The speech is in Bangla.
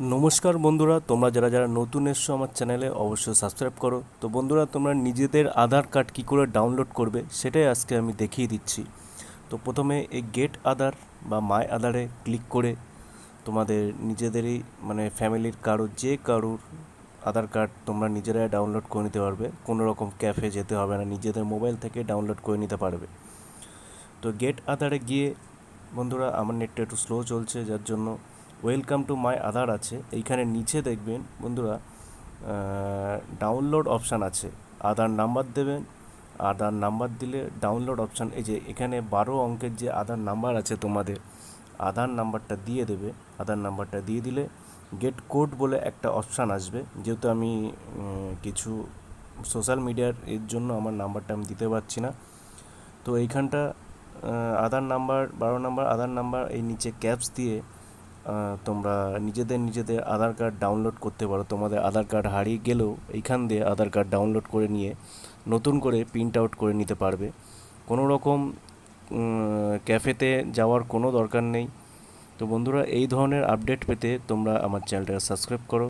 নমস্কার বন্ধুরা, তোমরা যারা যারা নতুন এসছো আমার চ্যানেলে অবশ্যই সাবস্ক্রাইব করো। তো বন্ধুরা, তোমরা নিজেদের আধার কার্ড কী করে ডাউনলোড করবে সেটাই আজকে আমি দেখিয়ে দিচ্ছি। তো প্রথমে এই গেট আধার বা মাই আধারে ক্লিক করে তোমাদের নিজেদেরই মানে ফ্যামিলির কারোর যে কারোর আধার কার্ড তোমরা নিজেরাই ডাউনলোড করে নিতে পারবে। কোনো রকম ক্যাফে যেতে হবে না, নিজেদের মোবাইল থেকে ডাউনলোড করে নিতে পারবে। তো গেট আধারে গিয়ে বন্ধুরা, আমার নেটটা একটু স্লো চলছে, যার জন্য ওয়েলকাম টু মাই আধার আছে। এইখানে নিচে দেখবেন, বন্ধুরা ডাউনলোড অপশান আছে। আধার নাম্বার দেবেন, আধার নাম্বার দিলে ডাউনলোড অপশান এই যে এখানে বারো অঙ্কের যে আধার নাম্বার আছে তোমাদের, আধার নাম্বারটা দিয়ে দেবে। আধার নাম্বারটা দিয়ে দিলে গেট কোড বলে একটা অপশান আসবে। যেহেতু আমি কিছু সোশ্যাল মিডিয়ার এর জন্য আমার নাম্বারটা আমি দিতে পারছি না। তো এইখানটা আধার নাম্বার বারো নাম্বার আধার নাম্বার এই নিচে ক্যাপস দিয়ে তোমরা নিজেদের নিজেদের আধার কার্ড ডাউনলোড করতে পারো। তোমাদের আধার কার্ড হারিয়ে গেলেও এইখান দিয়ে আধার কার্ড ডাউনলোড করে নিয়ে নতুন করে প্রিন্ট আউট করে নিতে পারবে। কোনো রকম ক্যাফেতে যাওয়ার কোনো দরকার নেই। তো বন্ধুরা, এই ধরনের আপডেট পেতে তোমরা আমার চ্যানেলটাকে সাবস্ক্রাইব করো।